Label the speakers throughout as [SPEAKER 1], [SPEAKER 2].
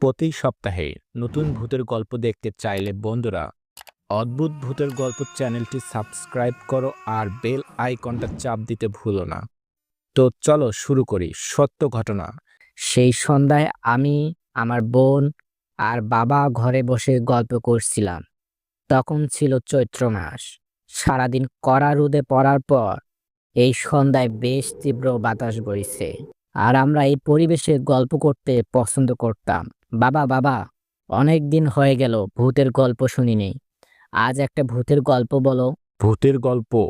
[SPEAKER 1] প্রতি সপ্তাহে নতুন ভূতের গল্প দেখতে চাইলে বন্ধুরা, অদ্ভুত ভূতের গল্প চ্যানেলটি সাবস্ক্রাইব করো আর বেল আইকনটা চাপ দিতে ভুলো না। তো চলো শুরু করি সত্য ঘটনা।
[SPEAKER 2] সেই সন্ধ্যায় আমি, আমার বোন আর বাবা ঘরে বসে গল্প করছিলাম। তখন ছিল চৈত্র মাস। সারাদিন কড়া রোদে পড়ার পর এই সন্ধ্যায় বেশ তীব্র বাতাস বইছে। আর আমরা এই পরিবেশে গল্প করতে পছন্দ করতাম। বাবা বাবা অনেক দিন হয়ে গেল ভূতের গল্প শুনিনি আজ একটা ভূতের গল্প বলো।
[SPEAKER 1] ভূতের গল্প?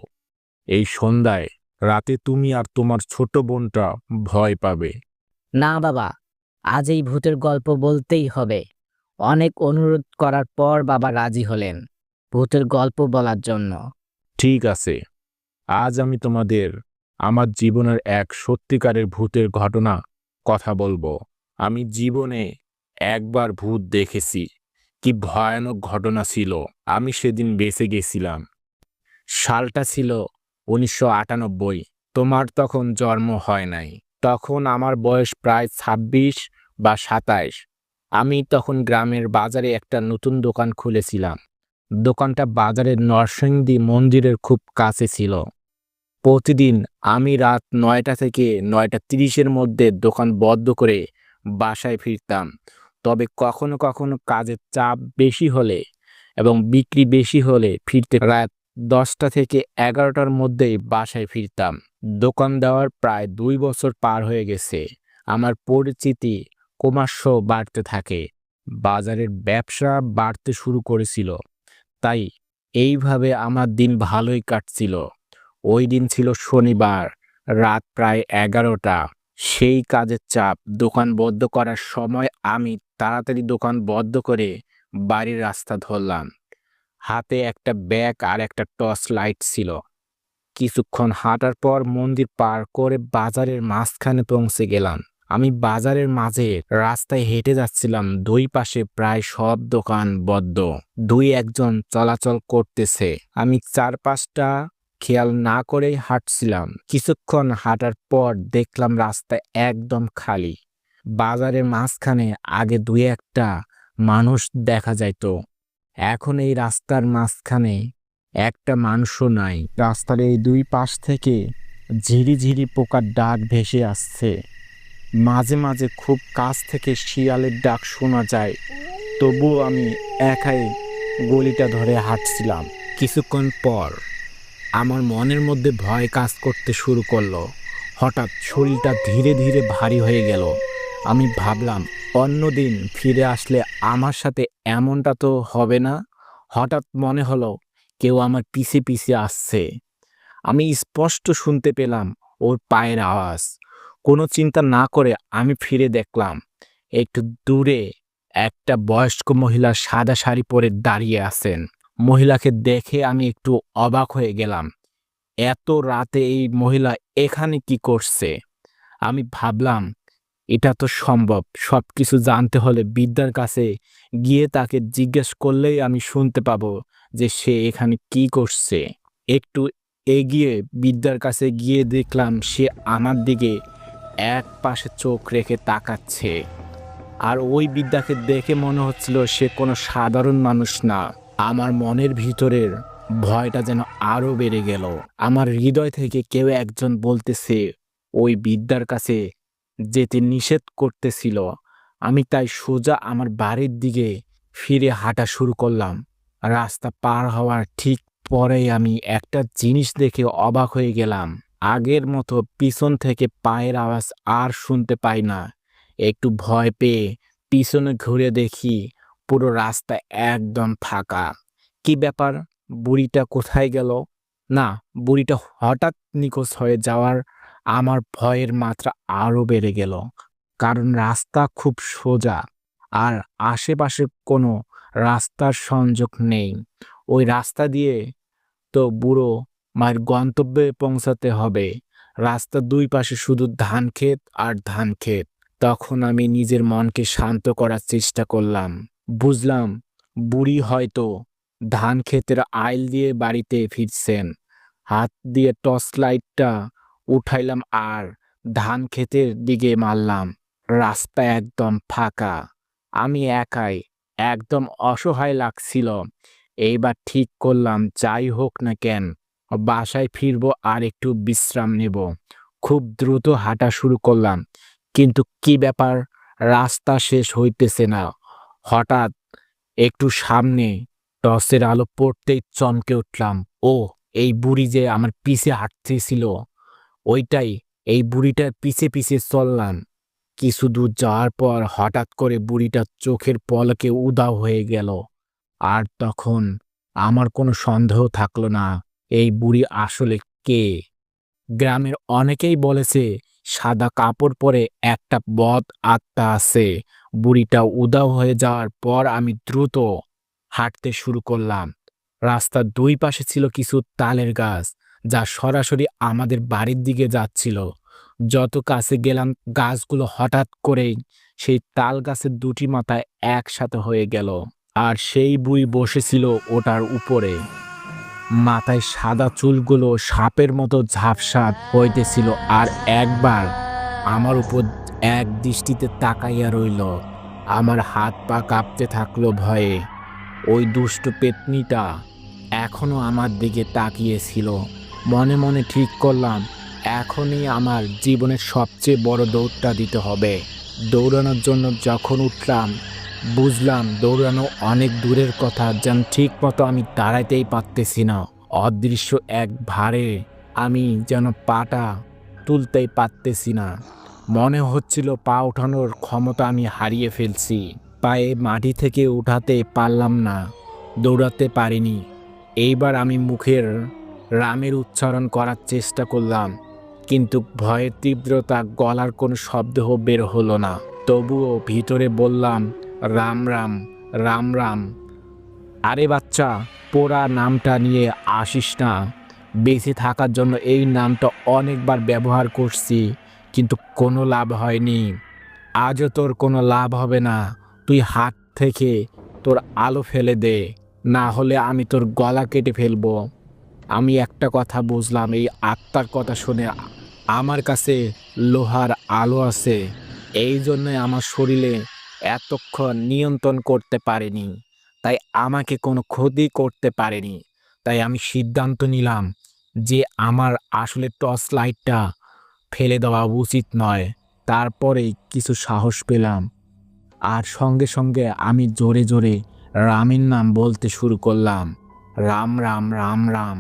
[SPEAKER 1] এই সন্ধ্যায় রাতে তুমি আর তোমার ছোট বোনটা ভয় পাবে।
[SPEAKER 2] না বাবা আজ এই ভূতের গল্প বলতেই হবে। অনেক অনুরোধ করার পর বাবা রাজি হলেন ভূতের গল্প বলার জন্য।
[SPEAKER 1] ঠিক আছে। আজ আমি তোমাদের আমার জীবনের এক সত্যিকারের ভূতের ঘটনা কথা বলব। আমি জীবনে একবার ভূত দেখেছি। কি ভয়ানক ঘটনা ছিল। আমি সেদিন বেঁচে গেছিলাম। সালটা ছিল উনিশশো আটানব্বই। তোমার তখন জন্ম হয় নাই। তখন আমার বয়স প্রায় ছাব্বিশ বা সাতাইশ। আমি তখন গ্রামের বাজারে একটা নতুন দোকান খুলেছিলাম। দোকানটা বাজারের নরসিংদী মন্দিরের খুব কাছে ছিল। প্রতিদিন আমি রাত নয়টা থেকে নয়টা তিরিশের মধ্যে দোকান বন্ধ করে বাসায় ফিরতাম। তবে কখনো কখনো কাজের চাপ বেশি হলে এবং বিক্রি বেশি হলে ফিরতে রাত দশটা থেকে এগারোটার মধ্যেই বাসায় ফিরতাম। দোকান দেওয়ার প্রায় দুই বছর পার হয়ে গেছে। আমার পরিচিতি ক্রমশ বাড়তে থাকে। বাজারের ব্যবসা বাড়তে শুরু করেছিল। তাই এইভাবে আমার দিন ভালোই কাটছিল। ওই দিন ছিল শনিবার, রাত প্রায় এগারোটা। সেই কাজের চাপ দোকান বদ্ধ করার সময় আমি তাড়াতাড়ি দোকান বদ্ধ করে বাড়ির রাস্তা ধরলাম। হাতে একটা ব্যাগ আর একটা টর্চ লাইট ছিল। কিছুক্ষণ হাঁটার পর মন্দির পার করে বাজারের মাঝখানে পৌঁছে গেলাম। আমি বাজারের মাঝে রাস্তায় হেঁটে যাচ্ছিলাম। দুই পাশে প্রায় সব দোকান বদ্ধ দুই একজন চলাচল করতেছে। আমি চারপাশটা খেয়াল না করেই হাঁটছিলাম। কিছুক্ষণ হাঁটার পর দেখলাম রাস্তা একদম খালি। বাজারের মাঝখানে আগে দুই একটা মানুষ দেখা যাইতো। এখন এই রাস্তার মাঝখানে একটা মানুষও নাই। রাস্তার এই দুই পাশ থেকে ঝিরি ঝিরি পোকার ডাক ভেসে আসছে। মাঝে মাঝে খুব কাছ থেকে শিয়ালের ডাক শোনা যায়। তবুও আমি একাই গলিটা ধরে হাঁটছিলাম। কিছুক্ষণ পর আমার মনের মধ্যে ভয় কাজ করতে শুরু করল। হঠাৎ শরীরটা ধীরে ধীরে ভারী হয়ে গেল। আমি ভাবলাম অন্যদিন ফিরে আসলে আমার সাথে এমনটা তো হবে না। হঠাৎ মনে হলো, কেউ আমার পিছে পিছে আসছে। আমি স্পষ্ট শুনতে পেলাম ওর পায়ের আওয়াজ। কোনো চিন্তা না করে আমি ফিরে দেখলাম, একটু দূরে একটা বয়স্ক মহিলা সাদা শাড়ি পরে দাঁড়িয়ে আছেন। মহিলাকে দেখে আমি একটু অবাক হয়ে গেলাম, এত রাতে এই মহিলা এখানে কি করছে? আমি ভাবলাম এটা তো সম্ভব। সব কিছু জানতে হলে বিদ্যার কাছে গিয়ে তাকে জিজ্ঞেস করলেই আমি শুনতে পাবো যে সে এখানে কি করছে। একটু এগিয়ে বিদ্যার কাছে গিয়ে দেখলাম সে আমার দিকে এক পাশে চোখ রেখে তাকাচ্ছে। আর ওই বিদ্যাকে দেখে মনে হচ্ছিল সে কোনো সাধারণ মানুষ না। আমার মনের ভিতরের ভয়টা যেন আরও বেড়ে গেল। আমার হৃদয় থেকে কেউ একজন বলতেছে, ওই বিদ্যার কাছে যেতে নিষেধ করতেছিল। আমি তাই সোজা আমার বাড়ির দিকে ফিরে হাঁটা শুরু করলাম। রাস্তা পার হওয়ার ঠিক পরেই আমি একটা জিনিস দেখে অবাক হয়ে গেলাম। আগের মতো পিছন থেকে পায়ের আওয়াজ আর শুনতে পাই না। একটু ভয় পেয়ে পিছনে ঘুরে দেখি পুরো রাস্তা একদম ফাঁকা। কি ব্যাপার? বুড়িটা কোথায় গেল? না, বুড়িটা হঠাৎ নিখোঁজ হয়ে যাওয়ার আমার ভয়ের মাত্রা আরও বেড়ে গেল। কারণ রাস্তা খুব সোজা আর আশেপাশে কোনো রাস্তার সংযোগ নেই। ওই রাস্তা দিয়ে তো বুড়ো মায়ের গন্তব্যে পৌঁছাতে হবে। রাস্তার দুই পাশে শুধু ধান ক্ষেত আর ধান ক্ষেত। তখন আমি নিজের মনকে শান্ত করার চেষ্টা করলাম। বুঝলাম, বুড়ি হয়তো ধান ক্ষেতের আইল দিয়ে বাড়িতে ফিরছেন। হাত দিয়ে টর্চ লাইটটা উঠাইলাম আর ধান ক্ষেতের দিকে মারলাম। রাস্তা একদম ফাঁকা। আমি একাই একদম অসহায় লাগছিল। এইবার ঠিক করলাম, যাই হোক না কেন, বাসায় ফিরবো আর একটু বিশ্রাম নেব। খুব দ্রুত হাঁটা শুরু করলাম, কিন্তু কি ব্যাপার, রাস্তা শেষ হইতেছে না। হঠাৎ একটু সামনে টসের আলো পড়তেই চমকে উঠলাম। ও এই বুড়ি যে আমার পিছে হাঁটতেছিল। ওইটাই, এই বুড়িটার পিছে পিছে চললাম। কিছু দূর যাওয়ার পর হঠাৎ করে বুড়িটার চোখের পলকে উদাও হয়ে গেল। আর তখন আমার কোনো সন্দেহ থাকল না, এই বুড়ি আসলে কে? গ্রামের অনেকেই বলেছে, সাদা কাপড় পরে একটা বদ আত্মা আছে। বুড়িটা উদাও হয়ে যাওয়ার পর আমি দ্রুত হাঁটতে শুরু করলাম। রাস্তার দুই পাশে ছিল কিছু তালের গাছ। যা সরাসরি আমাদের বাড়ির দিকে যাচ্ছিল। যত কাছে গেলাম, গাছগুলো হঠাৎ করেই সেই তাল গাছের দুটি মাথায় একসাথে হয়ে গেল আর সেই বুই বসেছিল ওটার উপরে। মাথায় সাদা চুলগুলো সাপের মতো ঝাপসাপ হইতেছিল আর একবার আমার উপর এক দৃষ্টিতে তাকাইয়া রইল। আমার হাত পা কাঁপতে থাকল ভয়ে। ওই দুষ্ট পেতনিটা এখনও আমার দিকে তাকিয়েছিল। মনে মনে ঠিক করলাম, এখনই আমার জীবনের সবচেয়ে বড় দৌড়টা দিতে হবে। দৌড়ানোর জন্য যখন উঠলাম, বুঝলাম দৌড়ানো অনেক দূরের কথা যেন ঠিক মতো আমি দাঁড়াইতেই পারতেছি না। অদৃশ্য এক ভারে আমি যেন পাটা তুলতেই পারতেছি না। মনে হচ্ছিল পা ওঠানোর ক্ষমতা আমি হারিয়ে ফেলছি। পায়ে মাটি থেকে উঠাতে পারলাম না, দৌড়াতে পারিনি। এইবার আমি মুখের রামের উচ্চারণ করার চেষ্টা করলাম, কিন্তু ভয়ের তীব্রতা গলার কোনো শব্দ বের হলো না। তবুও ভিতরে বললাম, রাম রাম রাম রাম। আরে বাচ্চা, পোড়া নামটা নিয়ে আসিস না। বেঁচে থাকার জন্য এই নামটা অনেকবার ব্যবহার করছি, কিন্তু কোনো লাভ হয়নি। আজও তোর কোনো লাভ হবে না। তুই হাত থেকে তোর আলো ফেলে দে, না হলে আমি তোর গলা কেটে ফেলব। আমি একটা কথা বুঝলাম, এই আত্মার কথা শুনে আমার কাছে লোহার আলো আছে। এই জন্যই আমার শরীরে এতক্ষণ নিয়ন্ত্রণ করতে পারেনি। তাই আমাকে কোনো ক্ষতি করতে পারেনি। তাই আমি সিদ্ধান্ত নিলাম যে আমার আসলে টর্চ লাইটটা ফেলে দেওয়া উচিত নয়। তারপরেই কিছু সাহস পেলাম। আর সঙ্গে সঙ্গে আমি জোরে জোরে রামের নাম বলতে শুরু করলাম। রাম রাম রাম রাম।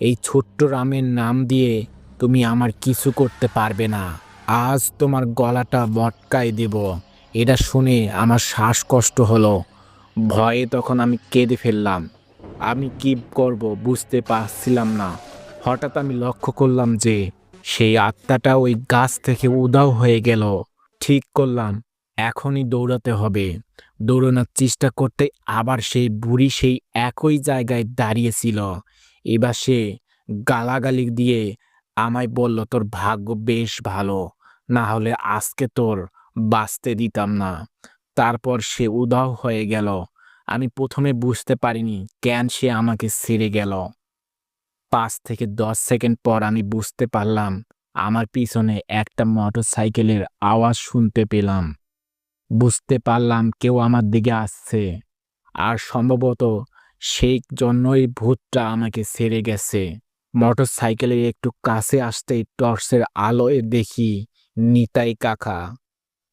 [SPEAKER 1] এই ছোট্ট রামের নাম দিয়ে তুমি আমার কিছু করতে পারবে না। আজ তোমার গলাটা মটকাই দেব। এটা শুনে আমার শ্বাসকষ্ট হলো। ভয়ে তখন আমি কেঁদে ফেললাম। আমি কি করব বুঝতে পারছিলাম না। হঠাৎ আমি লক্ষ্য করলাম যে সেই আত্মাটা ওই গাছ থেকে উদাও হয়ে গেল। ঠিক করলাম, এখনই দৌড়াতে হবে। দৌড়ানোর চেষ্টা করতে আবার সেই বুড়ি সেই একই জায়গায় দাঁড়িয়েছিল। এবার সে গালাগালি দিয়ে আমায় বলল, তোর ভাগ্য বেশ ভালো। না হলে আজকে তোর বাঁচতে দিতাম না। তারপর সে উদাও হয়ে গেল। আমি প্রথমে বুঝতে পারিনি কেন সে আমাকে ছেড়ে গেল। পাঁচ থেকে দশ সেকেন্ড পর আমি বুঝতে পারলাম আমার পিছনে একটা মোটর সাইকেলের আওয়াজ শুনতে পেলাম। বুঝতে পারলাম কেউ আমার দিকে আসছে। আর সম্ভবত সেই জন্যই ভূতটা আমাকে ছেড়ে গেছে। মোটর সাইকেলের একটু কাছে আসতেই টর্চের আলোয় দেখি নিতাই কাকা।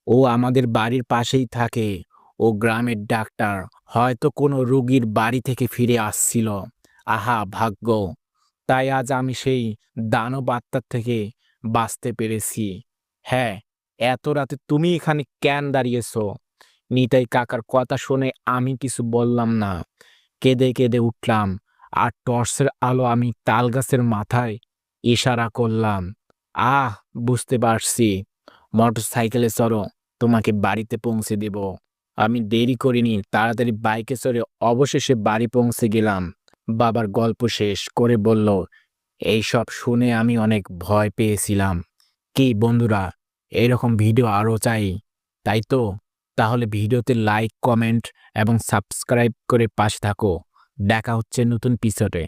[SPEAKER 1] ও আমাদের বাড়ির পাশেই থাকে। ও গ্রামের ডাক্তার। হয়তো কোনো রুগীর বাড়ি থেকে ফিরে আসছিল। আহা, ভাগ্য। তাই আজ আমি সেই দানব আত্মার থেকে বাঁচতে পেরেছি। হ্যাঁ এত রাতে তুমি এখানে কেন দাঁড়িয়েছ? নিতাই কাকার কথা শুনে আমি কিছু বললাম না। কেঁদে কেঁদে উঠলাম, আর টর্চের আলো আমি তাল গাছের মাথায় ইশারা করলাম, আহ, বুঝতে পারছি। মোটর সাইকেলে চড়ো, তোমাকে বাড়িতে পৌঁছে দেব। আমি দেরি করিনি, তাড়াতাড়ি বাইকে চড়ে অবশেষে বাড়ি পৌঁছে গেলাম। বাবার গল্প শেষ করে বলল, এই সব শুনে আমি অনেক ভয় পেয়েছিলাম। কি বন্ধুরা, এরকম ভিডিও আরও চাই, তাই তো? তাহলে ভিডিওতে লাইক কমেন্ট এবং সাবস্ক্রাইব করে পাশ থাকো। দেখা হচ্ছে নতুন পিসটে